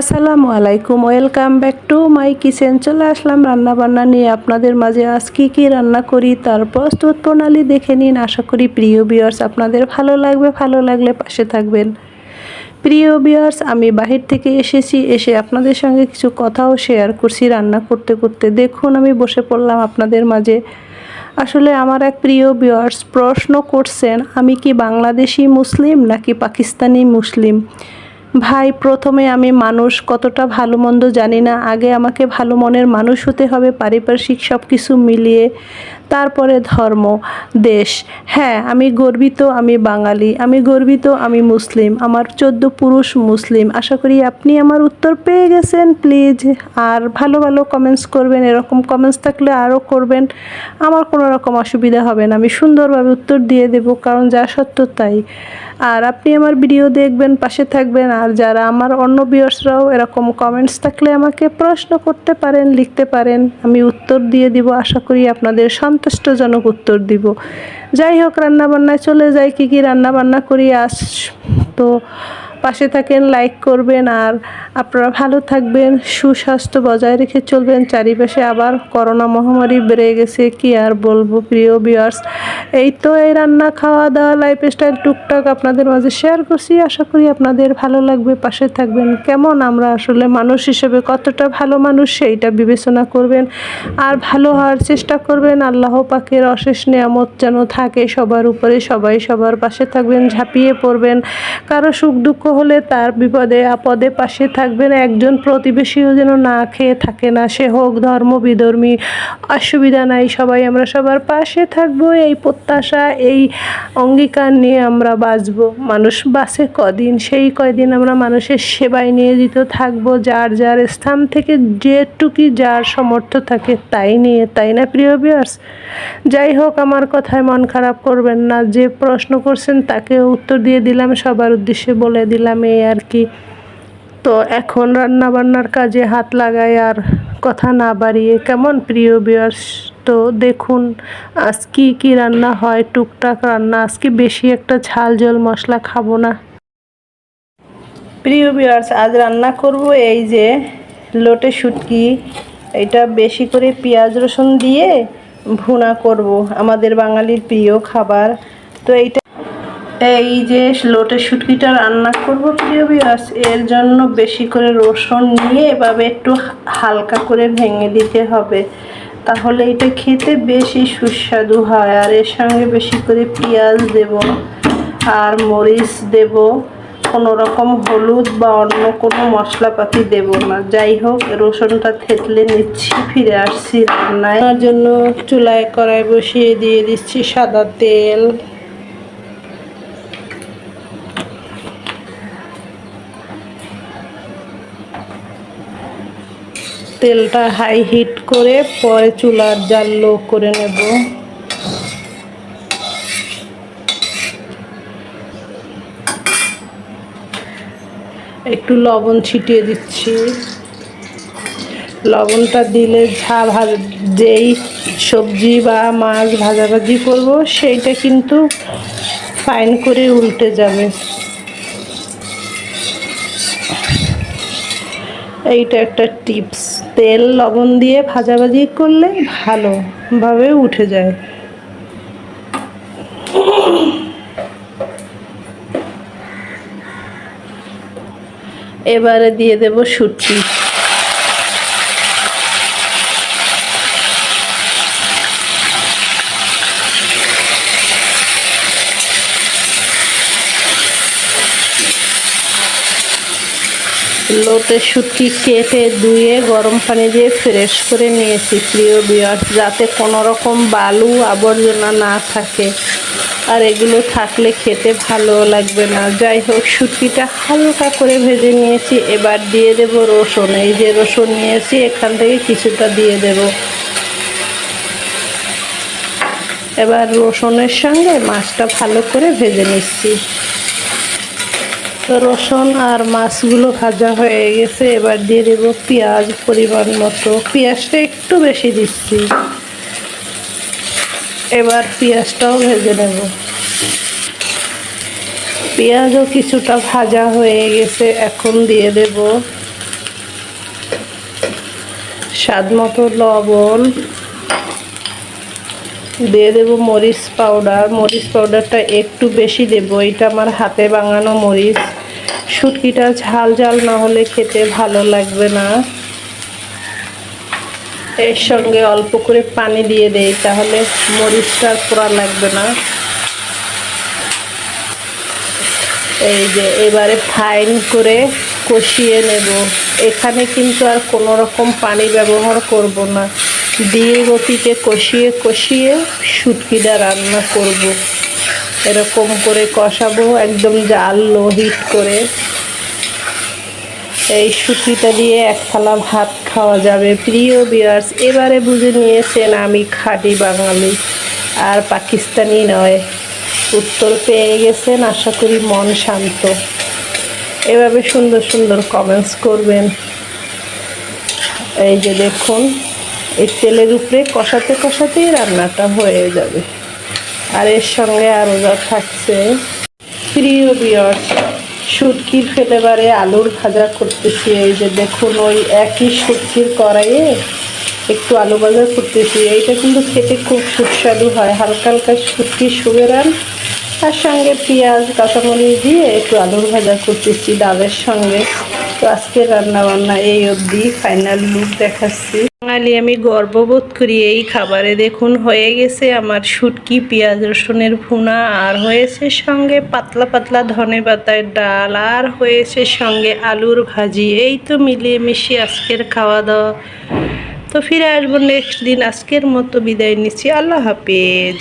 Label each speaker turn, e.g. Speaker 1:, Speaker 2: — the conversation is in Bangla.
Speaker 1: আসসালামু আলাইকুম, welcome back to my kitchen. চলে আসলাম রান্না বান্না নিয়ে আপনাদের মাঝে। আজ কী কী রান্না করি তার প্রস্তুত প্রণালী দেখে নিন। আশা করি প্রিয় বিয়ার্স আপনাদের ভালো লাগবে, ভালো লাগলে পাশে থাকবেন। প্রিয় বিয়ার্স আমি বাহির থেকে এসেছি, এসে আপনাদের সঙ্গে কিছু কথাও শেয়ার করছি রান্না করতে করতে। দেখুন, আমি বসে পড়লাম আপনাদের মাঝে। আসলে আমার এক প্রিয় বিয়ার্স প্রশ্ন করছেন, আমি কি বাংলাদেশি মুসলিম নাকি পাকিস্তানি মুসলিম? ভাই, প্রথমে আমি মানুষ, কতটা ভালো মন্দ জানি না। আগে আমাকে ভালো মনের মানুষ হতে হবে, পারিপার্শ্বিক সব কিছু মিলিয়ে। তারপরে ধর্ম, দেশ। হ্যাঁ আমি গর্বিত আমি বাঙালি, আমি গর্বিত আমি মুসলিম, আমার চোদ্দ পুরুষ মুসলিম। আশা করি আপনি আমার উত্তর পেয়ে গেছেন প্লিজ আর ভালো ভালো কমেন্টস করবেন, এরকম কমেন্টস থাকলে আরও করবেন। আমার কোনো রকম অসুবিধা হবে না, আমি সুন্দরভাবে উত্তর দিয়ে দেব, কারণ যা সত্য তাই। আর আপনি আমার ভিডিও দেখবেন, পাশে থাকবেন, আর যারা আমার অন্য বিয়ার্সরাও এরকম কমেন্টস থাকলে আমাকে প্রশ্ন করতে পারেন, লিখতে পারেন, আমি উত্তর দিয়ে দিব। আশা করি আপনাদের সন্তুষ্টজনক উত্তর দিব। যাই হোক রান্নাবান্নায় চলে যাই কী কী রান্নাবান্না করি আস তো পাশে থাকেন লাইক করবেন আর আপনারা ভালো থাকবেন, সুস্বাস্থ্য বজায় রেখে চলবেন। চারিপাশে আবার করোনা মহামারী বেড়ে গেছে, কি আর বলব প্রিয় বিয়ার্স এই তো এই রান্না, খাওয়া দাওয়া লাইফস্টাইল টুকটাক আপনাদের মাঝে শেয়ার করছি। আশা করি আপনাদের ভালো লাগবে, পাশে থাকবেন। কেমন আমরা আসলে মানুষ হিসেবে কতটা ভালো মানুষ সেইটা বিবেচনা করবেন। আর ভালো হওয়ার চেষ্টা করবেন। আল্লাহ পাকের অশেষ নিয়ামত যেন থাকে সবার উপরে, সবাই সবার পাশে থাকবেন, ঝাঁপিয়ে পড়বেন। কারও সুখ দুঃখ হলে তার বিপদে আপদে পাশে থাকবেন একজন প্রতিবেশীও যেন না খেয়ে থাকে না। সে হোক ধর্ম, বিধর্মী, অসুবিধা নাই, সবাই আমরা সবার পাশে থাকব। এই প্রত্যাশা, এই অঙ্গীকার নিয়ে আমরা বাঁচব। মানুষ বাঁচে কদিন, সেই কয়দিন আমরা মানুষের সেবায় নিয়োজিত থাকব। যার যার স্থান থেকে যেটুকি যার সমর্থ থাকে তাই নিয়ে, তাই না প্রিয় বিয়ার্স যাই হোক, আমার কথায় মন খারাপ করবেন না। যে প্রশ্ন করছেন তাকে উত্তর দিয়ে দিলাম। সবার উদ্দেশ্যে বলে দিলাম। এই আর কি। তো এখন রান্না বান্নার কাজে হাত লাগাই আর কথা না বাড়িয়ে। কেমন প্রিয় বিয়ার্স তো দেখুন, আজ কি কি রান্না হয়? টুকটাক রান্না। আজকে বেশি একটা ঝাল জল মশলা খাব না। প্রিয় বিয়ার্স আজ রান্না করব এই যে লোটে শুটকি। এটা বেশি করে পেঁয়াজ রসুন দিয়ে ভুনা করব। আমাদের বাঙালির প্রিয় খাবার। তো এইটা এই যে লোটে শুটকিটা রান্না করব প্রিয় বিয়াস এর জন্য বেশি করে রসুন নিয়ে এভাবে একটু হালকা করে ভেঙে দিতে হবে। তাহলে এটা খেতে বেশি সুস্বাদু হয়। আর এর সঙ্গে বেশি করে পেঁয়াজ দেব আর মরিচ দেব। কোনো রকম হলুদ বা অন্য কোনো মশলাপাতি দেব না। যাই হোক, রসুনটা থেতলে নিচ্ছি, ফিরে আসছি রান্নায়। জন্য চুলায় কড়াই বসিয়ে দিয়ে দিচ্ছি সাদা তেল। তেলটা হাই হিট করে পরে চুলার জাল লো করে নেব। একটু লবণ ছিটিয়ে দিচ্ছি। লবণটা দিলে ঝা ভাজ, যেই সবজি বা মাছ ভাজাভাজি করব, সেইটা কিন্তু ফাইন করে উল্টে যাবে। এইটা একটা টিপস তেল লবণ দিয়ে ভাজাভাজি করলে ভালোভাবে উঠে যায়। এবারে দিয়ে দেব সুটি লোটে শুটকি কেটে ধুয়ে গরম পানি দিয়ে ফ্রেশ করে নিয়েছি। প্রিয় বিয়ার যাতে কোনো রকম বালু আবর্জনা না থাকে। আর এগুলো থাকলে খেতে ভালো লাগবে না। যাই হোক, শুটকিটা হালকা করে ভেজে নিয়েছি। এবার দিয়ে দেব রসুন। এই যে রসুন নিয়েছি, এখান থেকে কিছুটা দিয়ে দেব। এবার রসুনের সঙ্গে মাছটা ভালো করে ভেজে নিচ্ছি। রসুন আর মাছগুলো ভাজা হয়ে গেছে। এবার দিয়ে দেবো পেঁয়াজ পরিমাণ মতো। পেঁয়াজটা একটু বেশি দিচ্ছি। এবার পেঁয়াজটাও ভেজে নেব। পেঁয়াজও কিছুটা ভাজা হয়ে গেছে। এখন দিয়ে দেব স্বাদ মতো লবণ। দিয়ে দেবো মরিচ পাউডার মরিচ পাউডারটা একটু বেশি দেবো। এটা আমার হাতে বাঙানো মরিচ। শুটকিটা ঝাল ঝাল না হলে খেতে ভালো লাগবে না। এর সঙ্গে অল্প করে পানি দিয়ে দেই, তাহলে মরিচটা পোড়া লাগবে না। এই যে, এবারে ফাইন করে কষিয়ে নেব। এখানে কিন্তু আর কোনো রকম পানি ব্যবহার করব না। দিয়ে গতিতে কষিয়ে কষিয়ে শুটকিটা রান্না করব। এরকম করে কষাবো, একদম জাল লো হিট করে। এই শুটকিটা দিয়ে এক থালা ভাত খাওয়া যাবে। প্রিয় বিয়ার্স, এবারে বুঝে নিয়েছেন আমি খাঁটি বাঙালি, আর পাকিস্তানি নয়। উত্তর পেয়ে গেছেন, আশা করি মন শান্ত। এভাবে সুন্দর সুন্দর কমেন্টস করবেন। এই যে দেখুন এই তেলের উপরে কষাতে কষাতেই রান্নাটা হয়ে যাবে। আর এর সঙ্গে আরও যা থাকছে, প্রিয় বিয়ার্স শুটকির ফেলেবারে আলুর ভাজা করতেছি। এই যে দেখুন, ওই একই শুটকির কড়াইয়ে একটু আলু ভাজা করতেছি। এইটা কিন্তু খেতে খুব সুস্বাদু হয়। হালকা হালকা সুটকি শুটকি, সুবেরান, তার সঙ্গে পেঁয়াজ, কাঁচামরিচ দিয়ে একটু আলুর ভাজা করতেছি ডালের সঙ্গে। তো আজকের রান্না বান্না এই অবধি। ফাইনাল লুক দেখাচ্ছি। বাঙালি, আমি গর্ববোধ করি এই খাবারে। দেখুন, হয়ে গেছে আমার শুটকি, পেঁয়াজ রসুনের ভুনা, আর হয়েছে সঙ্গে পাতলা পাতলা ধনে পাতার ডাল, আর হয়েছে সঙ্গে আলুর ভাজি। এই তো মিলিয়ে মিশিয়ে আজকের খাওয়া দাওয়া। তো ফিরে আসব নেক্সট দিন। আজকের মতো বিদায় নিচ্ছি। আল্লাহ হাফেজ।